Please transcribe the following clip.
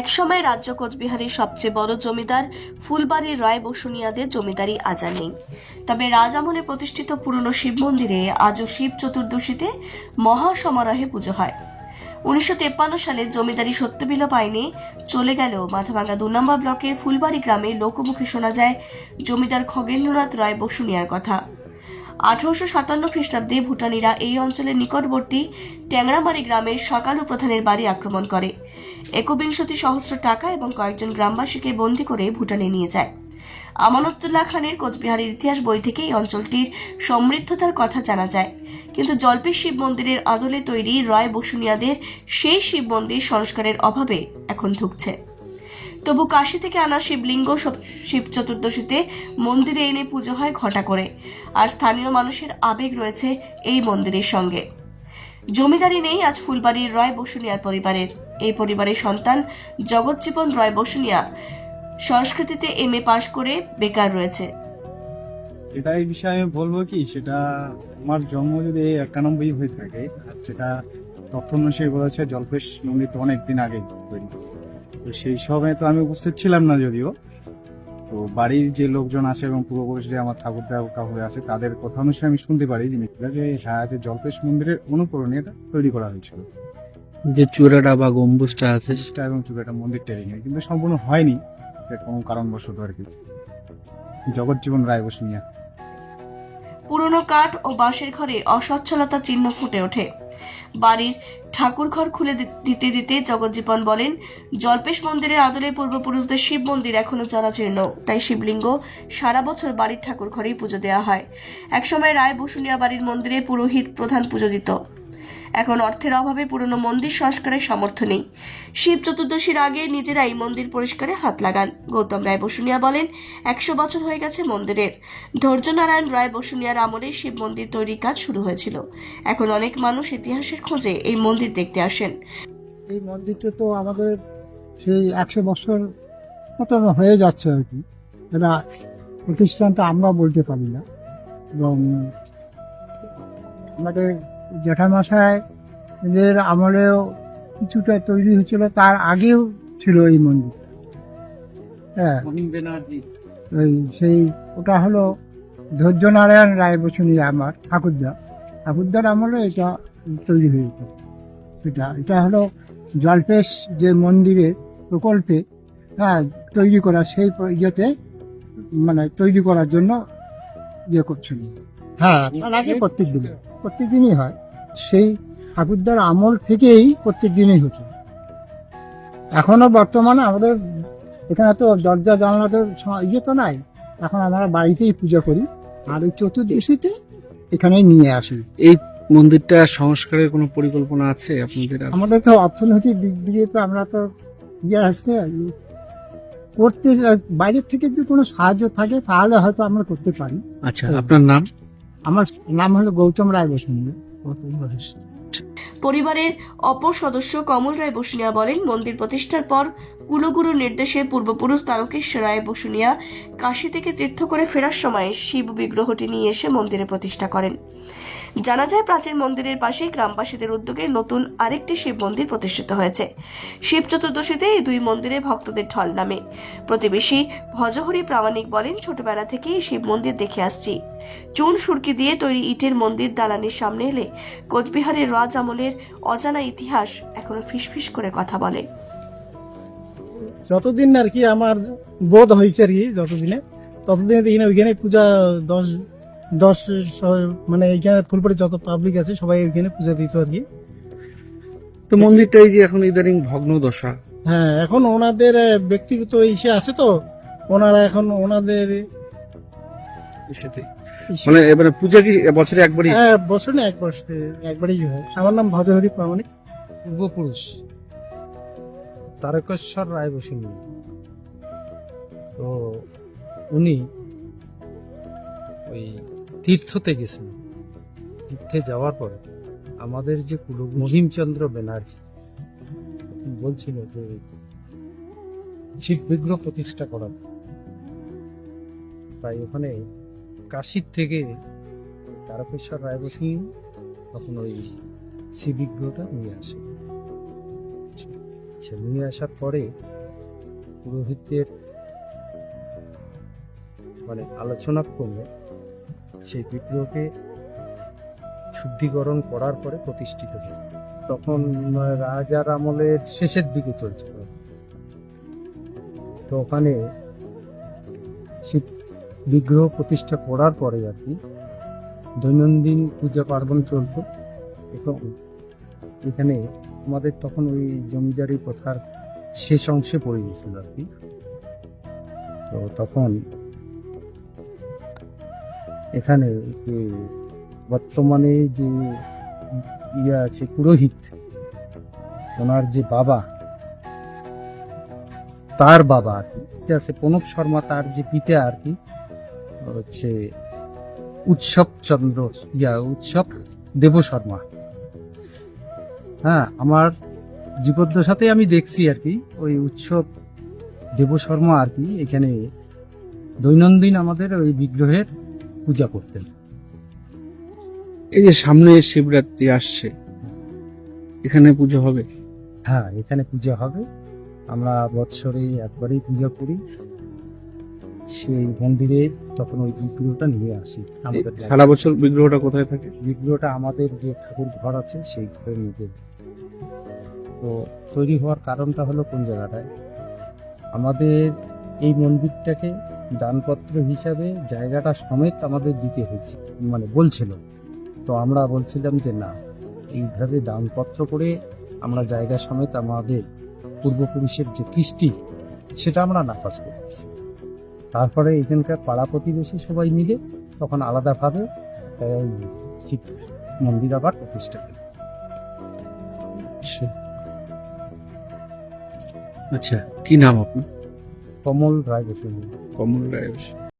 একসময় রাজ্য কোচবিহারের সবচেয়ে বড় জমিদার ফুলবাড়ির রায় বসুনিয়াদের জমিদারি আজ আর নেই। তবে রাজ আমলে প্রতিষ্ঠিত পুরনো শিব মন্দিরে আজও শিব চতুর্দশীতে মহা সমারোহে পুজো হয়। উনিশশো তেপ্পান্ন সালে জমিদারি সত্যবিলোপ আইনে চলে গেলেও মাথাভাঙ্গা দু নম্বর ব্লকের ফুলবাড়ি গ্রামে লোকমুখে শোনা যায় জমিদার খগেন্দ্রনাথ রায় বসুনিয়ার কথা। আঠারোশো সাতান্ন খ্রিস্টাব্দে ভুটানিরা এই অঞ্চলের নিকটবর্তী ট্যাংরামারি গ্রামের সকালু প্রধানের বাড়ি আক্রমণ করে। একবিংশতি সহস্র টাকা এবং কয়েকজন গ্রামবাসীকে বন্দী করে ভুটানে নিয়ে যায়। আমানতুল্লাহ খানের কোচবিহারের ইতিহাস বই থেকে এই অঞ্চলটির সমৃদ্ধতার কথা জানা যায়। কিন্তু জল্পে শিব মন্দিরের আদলে তৈরি রায় বসুনিয়াদের সেই শিব মন্দির সংস্কারের অভাবে এখন ধুকছে। তবু কাশি থেকে আনা শিবলিঙ্গ শিব চতুর্দশীতে মন্দিরে এনে পুজো হয় ঘটা করে। আর স্থানীয় মানুষের আবেগ রয়েছে এই মন্দিরের সঙ্গে। জমিদারি নেই আজ ফুলবাড়ির রয় বসুনিয়ার পরিবারের। এই পরিবারের সন্তান জগজ্জীবন রয় বসুনিয়া সংস্কৃতিতে এম এ পাশ করে বেকার রয়েছে। যেটা এই বিষয়ে আমি বলব কি, সেটা আমার জন্ম যদি একানব্বই হয়ে থাকে যেটা তথ্য অনুসারে বলেছে জলপেশ মন্দির তো অনেকদিন আগে তৈরি। তো সেই সময় তো আমি উপস্থিত ছিলাম না যদিও। তো বাড়ির যে লোকজন আছে এবং পূর্বপুরুষ যে আমার ঠাকুর দেওয়া কাকুরে আছে তাদের কথা অনুসারে আমি শুনতে পারি যে হ্যাঁ যে জলপেশ মন্দিরের অনুকরণে এটা তৈরি করা হয়েছিল। যে চূড়াটা বা গম্বুজটা আছে। চেষ্টা এবং চুপেটা মন্দির টেরিং কিন্তু সম্পূর্ণ হয়নি। কোনো কারণবশত আর কি। জগজ্জীবন রায় বসুনিয়া পুরনো কাঠ ও বাঁশের ঘরে অসচ্ছলতা চিহ্ন ফুটে ওঠে। বাড়ির ঠাকুর ঘর খুলে দিতে দিতে জগজ্জীবন বলেন, জল্পেশ মন্দিরের আদলে পূর্বপুরুষদের শিব মন্দির এখনও জরাজীর্ণ তাই শিবলিঙ্গ সারা বছর বাড়ির ঠাকুর ঘরেই পুজো দেওয়া হয়। একসময় রায় বসুনিয়া বাড়ির মন্দিরে পুরোহিত প্রধান পুজো দিত এখন অর্থের অভাবে পুরনো মন্দির সংস্কারের সামর্থ্য নেই। শিব চতুর্দশীর আগে নিজেরাই মন্দির পরিষ্কারে হাত লাগান। গৌতম রায় বসুনিয়া বলেন, একশো বছর হয়ে গেছে মন্দিরের। ধৈর্যনারায়ণ রায় বসুনিয়ার আমলে শিব মন্দির তৈরির কাজ শুরু হয়েছিল। এখন অনেক মানুষ ইতিহাসের খোঁজে এই মন্দির দেখতে আসেন। এই মন্দিরটা তো আমাদের সেই একশো বছর মতন হয়ে যাচ্ছে আর কি। এটা প্রতিষ্ঠানটা আমরা বলতে পারি না। এবং আমাদের জ্যাঠামশাই এদের আমলেও কিছুটা তৈরি হয়েছিল তার আগেও ছিল এই মন্দির। হ্যাঁ। ওই সেই ওটা হলো ধৈর্যনারায়ণ রায় বসুনি আমার ঠাকুরদা। ঠাকুরদার আমলে এটা তৈরি হয়েছে। এটা এটা হলো জলপেশ যে মন্দিরের প্রকল্পে হ্যাঁ তৈরি করা সেই ইয়েতে মানে তৈরি করার জন্য ইয়ে করছিল। হ্যাঁ তার আগে প্রত্যেক দিন প্রত্যেক দিনই হয়। সেই ঠাকুরদার আমল থেকেই প্রত্যেক দিনই হতো। এখনও বর্তমানে আমাদের এখানে তো দরজা জানলা তো ইয়ে তো নাই। এখন আমরা বাড়িতেই পূজা করি। আর ওই চতুর্দশীতে এখানে নিয়ে আসি। এই মন্দিরটা সংস্কারের কোনো পরিকল্পনা আছে আপনাদের? আমাদের তো অর্থনৈতিক দিক দিয়ে তো আমরা তো ইয়ে আসছে করতে বাইরের থেকে যদি কোনো সাহায্য থাকে তাহলে হয়তো আমরা করতে পারি। আচ্ছা আপনার নাম? আমার নাম হলো গৌতম রায় বসুন্ধ গৌতম বসু পরিবারের অপর সদস্য কমল রায় বসুনিয়া বলেন, মন্দির প্রতিষ্ঠার পর কুলগুরু নির্দেশে পূর্বপুরুষ তারকেশ্বর রায় বসুনিয়া কাশী থেকে তীর্থ করে ফেরার সময় শিব বিগ্রহটি নিয়ে এসে মন্দিরে প্রতিষ্ঠা করেন। জানা যায় প্রাচীন মন্দিরের পাশেই গ্রামবাসীদের উদ্যোগে নতুন আরেকটি শিব মন্দির প্রতিষ্ঠিত হয়েছে। শিব চতুর্দশীতে এই দুই মন্দিরে ভক্তদের ঢল নামে। প্রতিবেশী ভজহরি প্রামাণিক বলেন, ছোটবেলা থেকেই শিব মন্দির দেখে আসছি। চুন সুরকি দিয়ে তৈরি ইটের মন্দির দালানের সামনে এলে কোচবিহারের রাজ আমলের অজানা ইতিহাস এখনও ফিসফিস করে কথা বলে। যতদিন আর কি আমার বোধ হয়েছে আর কি, যতদিনে, ততদিনে ওইখানে পূজা দশ দশ মানে এইখানে ফুলপুরে যত পাবলিক আছে সবাই ওইখানে পূজা দিত আর কি। তো মন্দিরটা এই যে এখন ইদানিং ভগ্ন দশা। হ্যাঁ এখন ওনাদের ব্যক্তিগত ইসে আছে তো। ওনারা এখন ওনাদের সাথে ইসে- মানে এবারে পূজা কি বছরে একবারই? হ্যাঁ বছর এক বছর একবারই হয়। আমার নাম ভজহরি প্রামাণিক। পূর্বপুরুষ তারকেশ্বর রায় বসিনী। তো উনি ওই তীর্থতে গেছিলেন তীর্থে যাওয়ার পরে আমাদের যে কুল মহিমচন্দ্র ব্যানার্জি বলছিল যে শিব বিগ্রহ প্রতিষ্ঠা করার। তাই ওখানে কাশীর থেকে তারকেশ্বর রায় বসিনী তখন ওই শিব বিগ্রহটা নিয়ে আসে। নিয়ে আসার পরে পুরোহিতদের মানে আলোচনা করলে সেই বিগ্রহকে শুদ্ধিকরণ করার পরে প্রতিষ্ঠিত হয় তখন রাজার আমলের শেষের দিকে চলছিল। তো ওখানে শিব বিগ্রহ প্রতিষ্ঠা করার পরে আর কি দৈনন্দিন পূজা পার্বণ চলতো এবং এখানে আমাদের তখন ওই জমিদারি প্রথার শেষ অংশে পড়ে গেছিল আর কি। তো তখন এখানে যে বর্তমানে যে ইয়ে আছে পুরোহিত, ওনার যে বাবা, তার বাবা আর কি আছে, প্রণব শর্মা তার যে পিতা আর কি, হচ্ছে উৎসব চন্দ্র, ইয়া উৎসব দেব শর্মা। হ্যাঁ আমার জীবদ্দশাতে আমি দেখছি আর কি, ওই উৎসব দেব শর্মা আর কি, এখানে দৈনন্দিন আমাদের ওই বিগ্রহের পূজা করতেন। এই যে সামনে শিবরাত্রি আসছে এখানে পুজো হবে? হ্যাঁ এখানে পূজা হবে। আমরা বৎসরে একবারই পূজা করি। সেই মন্দিরে তখন ওই বিগ্রহটা নিয়ে আসি। আমাদের সারা বছর বিগ্রহটা কোথায় থাকে? বিগ্রহটা আমাদের যে ঠাকুর ঘর আছে সেই ঘরের মধ্যে। তো তৈরি হওয়ার কারণটা হলো কোন জায়গাটায়? আমাদের এই মন্দিরটাকে দানপত্র হিসাবে জায়গাটা সমেত আমাদের দিতে হয়েছে মানে বলছিল। তো আমরা বলছিলাম যে না, এইভাবে দানপত্র করে আমরা জায়গা সমেত আমাদের পূর্বপুরুষের যে কৃষ্টি, সেটা আমরা নাকচ করতেছি তারপরে এখানকার পাড়া প্রতিবেশী সবাই মিলে তখন আলাদাভাবে মন্দির আবার প্রতিষ্ঠা করে আচ্ছা। আচ্ছা কি নাম আপনার? কমল রায় বসু কমল রায় বসু।